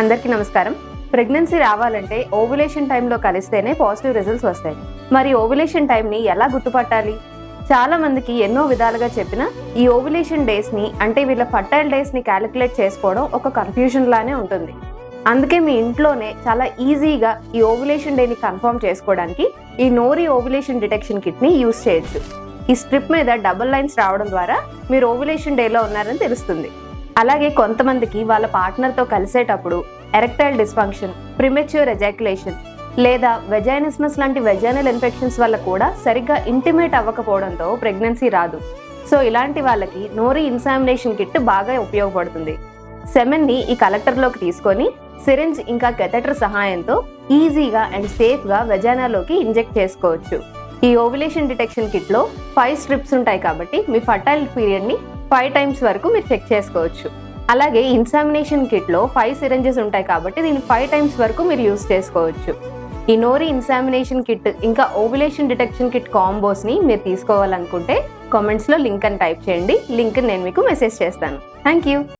అందరికీ నమస్కారం. ప్రెగ్నెన్సీ రావాలంటే ఓవులేషన్ టైంలో కలిస్తేనే పాజిటివ్ రిజల్ట్స్ వస్తాయి. మరి ఓవులేషన్ టైంని ఎలా గుర్తుపట్టాలి? చాలా మందికి ఎన్నో విధాలుగా చెప్పిన ఈ ఓవులేషన్ డేస్ని అంటే వీళ్ళ ఫర్టైల్ డేస్ని క్యాలిక్యులేట్ చేసుకోవడం ఒక కన్ఫ్యూజన్ లానే ఉంటుంది. అందుకే మీ ఇంట్లోనే చాలా ఈజీగా ఈ ఓవులేషన్ డేని కన్ఫర్మ్ చేసుకోవడానికి ఈ నోరి ఓవులేషన్ డిటెక్షన్ కిట్ని యూస్ చేయొచ్చు. ఈ స్ట్రిప్ మీద డబుల్ లైన్స్ రావడం ద్వారా మీరు ఓవులేషన్ డేలో ఉన్నారని తెలుస్తుంది. అలాగే కొంతమందికి వాళ్ళ పార్ట్నర్తో కలిసేటప్పుడు ఎరెక్టైల్ డిస్ఫంక్షన్ ప్రిమెచ్యూర్ ఎజాక్యులేషన్ లేదా వెజైనిస్మస్ లాంటి వెజైనల్ ఇన్ఫెక్షన్స్ వల్ల కూడా సరిగ్గా ఇంటిమేట్ అవ్వకపోవడంతో ప్రెగ్నెన్సీ రాదు. సో ఇలాంటి వాళ్ళకి నోరి ఇన్సామినేషన్ కిట్ బాగా ఉపయోగపడుతుంది. సెమెన్ని ఈ కలెక్టర్లోకి తీసుకొని సిరింజ్ ఇంకా కెథెటర్ సహాయంతో ఈజీగా అండ్ సేఫ్గా వెజానాలోకి ఇంజెక్ట్ చేసుకోవచ్చు. ఈ ఓవిలేషన్ డిటెక్షన్ కిట్లో ఫైవ్ స్ట్రిప్స్ ఉంటాయి కాబట్టి మీ ఫర్టైల్ పీరియడ్ని ఫైవ్ టైమ్స్ వరకు మీరు చెక్ చేసుకోవచ్చు. అలాగే ఇన్సామినేషన్ కిట్లో ఫైవ్ సిరంజెస్ ఉంటాయి కాబట్టి దీన్ని ఫైవ్ టైమ్స్ వరకు మీరు యూస్ చేసుకోవచ్చు. ఈ నోరి ఇన్సామినేషన్ కిట్ ఇంకా ఓవిలేషన్ డిటెక్షన్ కిట్ కాంబోస్ని మీరు తీసుకోవాలనుకుంటే కామెంట్స్లో లింక్ అని టైప్ చేయండి. లింక్ నేను మీకు మెసేజ్ చేస్తాను. Thank you